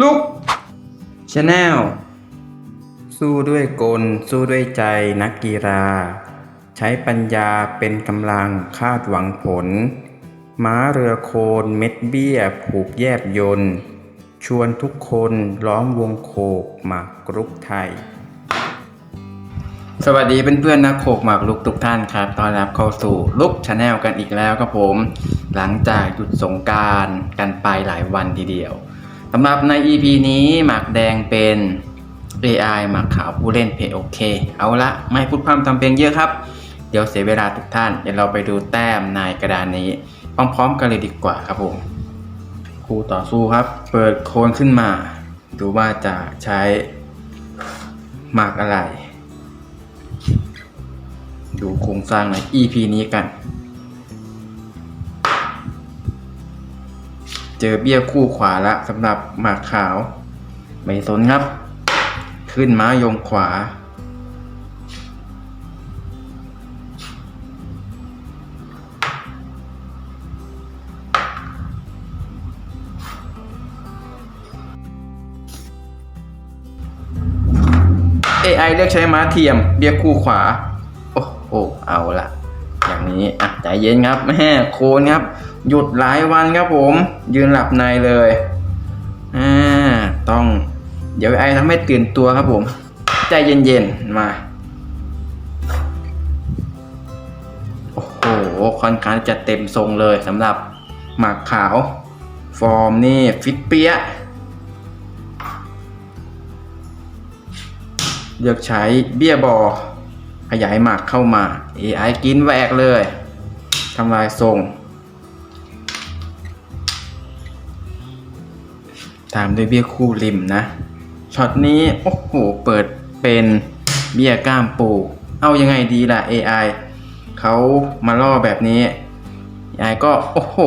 ลุกชาแนลสู้ด้วยกล สู้ด้วยใจนักกีฬา ใช้ปัญญาเป็นกำลังคาดหวังผล ม้าเรือโคนเม็ดเบี้ย ผูกแยบยนต์ชวนทุกคนล้อมวงโคกหมากกรุกไทย สวัสดีเพื่อนๆนักโขกหมากลุกทุกท่านครับต้อนรับเข้าสู่ลุกชาแนลกันอีกแล้วครับผม หลังจากหยุดสงการกันไปหลายวันทีเดียว สำหรับใน EP นี้หมากแดงเป็น AI หมากขาวผู้เล่นเพย์โอเค เอาละไม่พูดพร่ำทำเพลงเยอะครับ เดี๋ยวเสียเวลาทุกท่าน เดี๋ยวเราไปดูแต้มในกระดานนี้ พร้อมๆกันเลยดีกว่าครับผมคู่ต่อสู้ครับ เปิดโคนขึ้นมา ดูว่าจะใช้หมากอะไร ดูโครงสร้างใน EP นี้กัน เจอเบี้ยคู่ขวาละสำหรับหมากขาว ไม่สนครับ ขึ้นม้ายงขวา AI เลือกใช้ม้าเทียมเบี้ยคู่ขวา โอ้โหเอาละอย่างนี้อะใจเย็นครับแม่โคนครับ หยุดหลายวันครับผม ยืนหลับในเลยอ่าต้อง เดี๋ยวไอทำให้ตื่นตัวครับผม ใจเย็นๆ มา โอ้โหค่อนข้างจะเต็มทรงเลยสำหรับหมากขาว ฟอร์มนี่ ฟิตเปี้ยเลือกใช้เบี้ยบอ ขยายหมากเข้ามา AI กินแหวกเลยทำลายทรง ตามด้วยเบี้ยคู่ริมนะช็อตนี้โอ้โหเปิดเป็นเบี้ยก้ามปูเอายังไงดีล่ะ AI เขามาล่อแบบนี้ AI ก็โอ้โห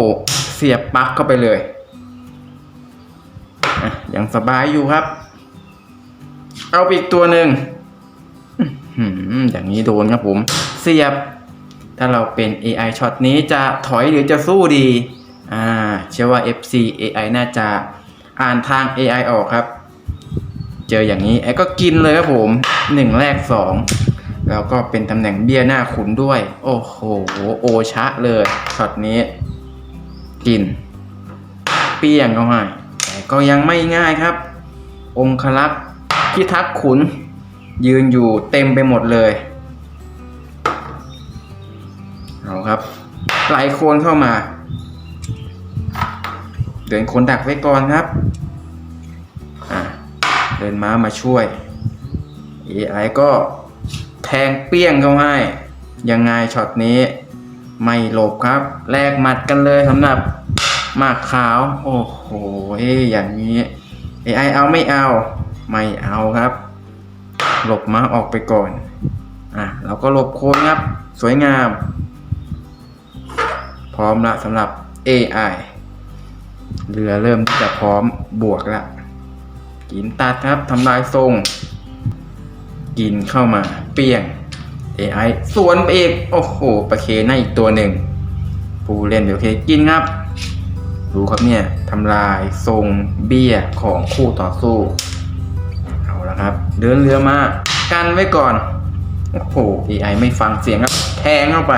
เสียบปลั๊กเข้าไปเลยอะยังสบายอยู่ครับ เอาอีกตัวหนึ่งอื้อหืออย่างนี้โดนครับผม เสียบ ถ้าเราเป็น AI ช็อตนี้จะถอยหรือจะสู้ดี อ่า เชื่อว่า FC AI น่าจะ อ่านทาง AI ออกครับ เจออย่างนี้ไอ้ก็กินเลยครับผมหนึ่งแรกสองแล้วก็เป็นตำแหน่งเบี้ยหน้าขุนด้วย โอ้โห โอชะเลยช็อตนี้ กิน เปี้ยงก็ให้แต่ก็ยังไม่ง่ายครับ องคลักษ์พิทักษ์ขุน ยืนอยู่เต็มไปหมดเลยเอาครับไหลโคนเข้ามา เดินคนดักไว้ก่อนครับ เดินม้ามาช่วย AI ก็แทงเปี้ยงเข้าให้ ยังไงช็อตนี้ ไม่หลบครับ แลกหมัดกันเลยสำหรับหมากขาว โอ้โหอย่างนี้ AI เอาไม่เอา ไม่เอาครับ หลบม้าออกไปก่อน อะเราก็หลบโคนครับ สวยงาม พร้อมละสำหรับ AI เรือเริ่มที่จะพร้อมบวกละกินตัดครับทำลายทรง กินเข้ามา เปี้ยง AI สวนไปอีกโอ้โหประเคนให้อีกตัวหนึ่งผู้เล่นเดี๋ยวเคกินครับดูครับเนี่ยทำลายทรงเบี้ยของคู่ต่อสู้ เอาละครับ เดินเรือมากันไว้ก่อน โอ้โห AI ไม่ฟังเสียงครับ แทงเข้าไป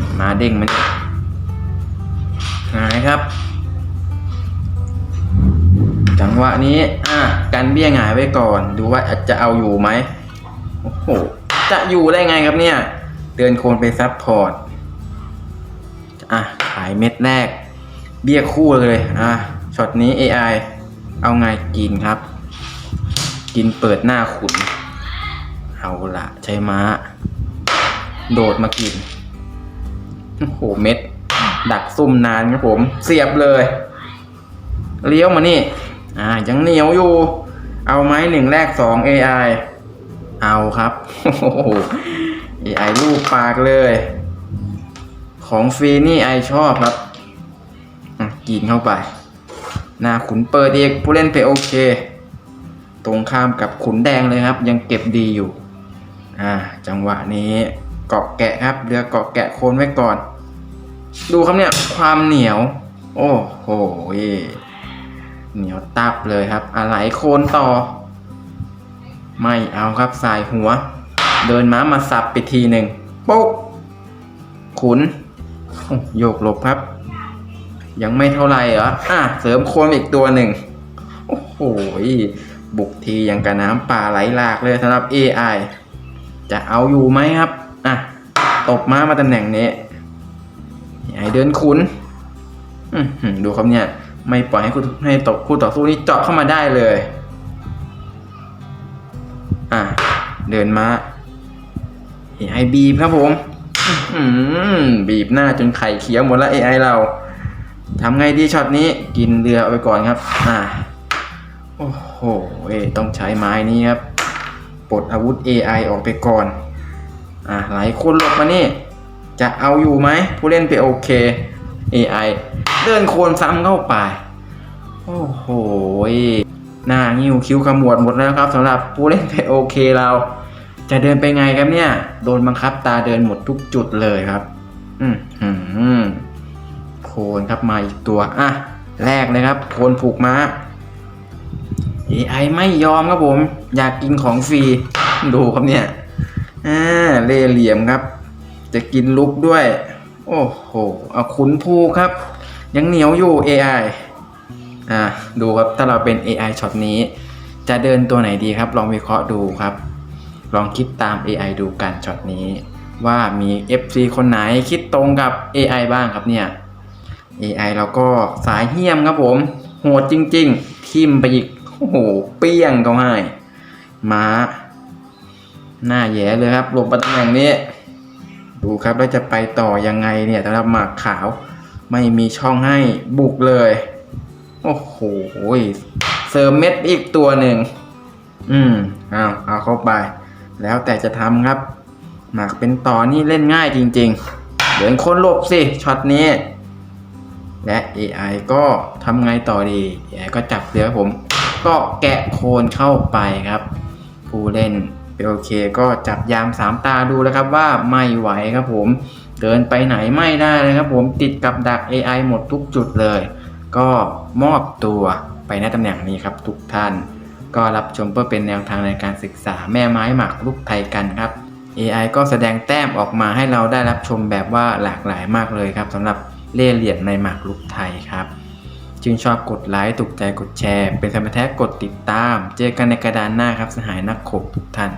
มมาเด้งมันหายครับ จังหวะนี้ อะกันเบี้ยหงายไว้ก่อน ดูว่าจะเอาอยู่ไหมโอ้โห จะอยู่ได้ไงครับเนี่ยเดินโคนไปซับพอร์ต อะ ขายเม็ดแรก เบี้ยคู่เลย อะ ช็อตนี้ AI เอาไงกินครับ กินเปิดหน้าขุน เอาละใช้ม้า โดดมากิน โอ้โห เม็ด ดักซุ่มนานครับผม เสียบเลย เลี้ยวมานี่ อ่ายังเหนียวอยู่ เอาไหมหนึ่งแรกสอง AI เอาครับโอ้โห AI ลูกปากเลย ของฟรีนี่ไอชอบครับกินเข้าไปหน้าขุนเปิดเอกผู้เล่นเพย์โอเค ตรงข้ามกับขุนแดงเลยครับ ยังเก็บดีอยู่ อ่า จังหวะนี้เกาะแกะครับเรือเกาะแกะโคนไว้ก่อน ดูครับเนี่ยความเหนียว โอ้โห เหนียวตับเลยครับอะไรโคนต่อ ไม่เอาครับสายหัว เดินม้ามาสับไปทีหนึ่งปุ๊บขุนโยกหลบครับ ยังไม่เท่าไรเหรออะเสริมโคนอีกตัวหนึ่งโอ้โหบุกทีอย่างกับน้ำป่าไหลหลากเลยสำหรับ AI จะเอาอยู่ไหมครับ อะ ตบม้ามาตำแหน่งนี้ไอเดินขุนดูครับเนี่ย ไม่ปล่อยให้คู่ให้ตกคู่ต่อสู้นี่เจาะเข้ามาได้เลย อะ เดินมาไอบีบครับผมบีบหน้าจนไข่เขียวหมดแล้ว AI เราทำไงดีช็อตนี้กินเรือเอาไปก่อนครับ อะโอ้โหต้องใช้ไม้นี้ครับปลดอาวุธ AI ออกไปก่อน อะหลายคนหลบมานี่ จะเอาอยู่ไหมผู้เล่นไปโอเค AI เดินโคนซ้ำเข้าไป โอ้โหหน้างิ้วคิ้วขมวดหมดแล้วครับสำหรับผู้เล่นไปโอเคเรา จะเดินไปไงครับเนี่ย โดนบังคับตาเดินหมดทุกจุดเลยครับ อืมหืมโคนครับมาอีกตัว อะ แรกเลยครับโคนผูกม้า AI ไม่ยอมครับผม อยากกินของฟรี ดูครับเนี่ยอ่าเล่เหลี่ยมครับ จะกินลุกด้วย โอ้โหเอาขุนภูครับ ยังเหนียวอยู่ AI อ่าดูครับถ้าเราเป็น AI ช็อตนี้ จะเดินตัวไหนดีครับ ลองวิเคราะห์ดูครับ ลองคิดตาม AI ดูกันช็อตนี้ ว่ามี FC คนไหนคิดตรงกับ AI บ้างครับเนี่ย AI เราก็สายเหี้ยมครับผม โหดจริง ๆ ทิมไปอีกโอ้โหเปี้ยงเขาให้ ม้า หน้าแย่เลยครับหลบมาตำแหน่งนี้ ดูครับแล้วจะไปต่อยังไงเนี่ยสำหรับหมากขาวไม่มีช่องให้บุกเลย โอ้โหเสริมเม็ดอีกตัวหนึ่ง อืมเอาเอาเข้าไป แล้วแต่จะทำครับ หมากเป็นต่อนี่เล่นง่ายจริง ๆ เดินคนหลบสิช็อตนี้ และ AI ก็ทำไงต่อดี AI ก็จับเรือผม ก็แกะโคนเข้าไปครับ ผู้เล่น โอเคก็จับยามสามตาดูแล้วครับว่าไม่ไหวครับผม เดินไปไหนไม่ได้เลยครับผมติดกับดัก AI หมดทุกจุดเลย ก็มอบตัวไปในตำแหน่งนี้ครับทุกท่าน ก็รับชมเพื่อเป็นแนวทางในการศึกษาแม่ไม้หมากรุกไทยกันครับ AI ก็แสดงแต้มออกมาให้เราได้รับชมแบบว่าหลากหลายมากเลยครับสำหรับเล่ห์เหลี่ยมในหมากรุกไทยครับ จึงชอบกดไลค์ถูกใจกดแชร์ เป็นสมัครแท้กดติดตาม เจอกันในกระดานหน้าครับสหายนักขบทุกท่าน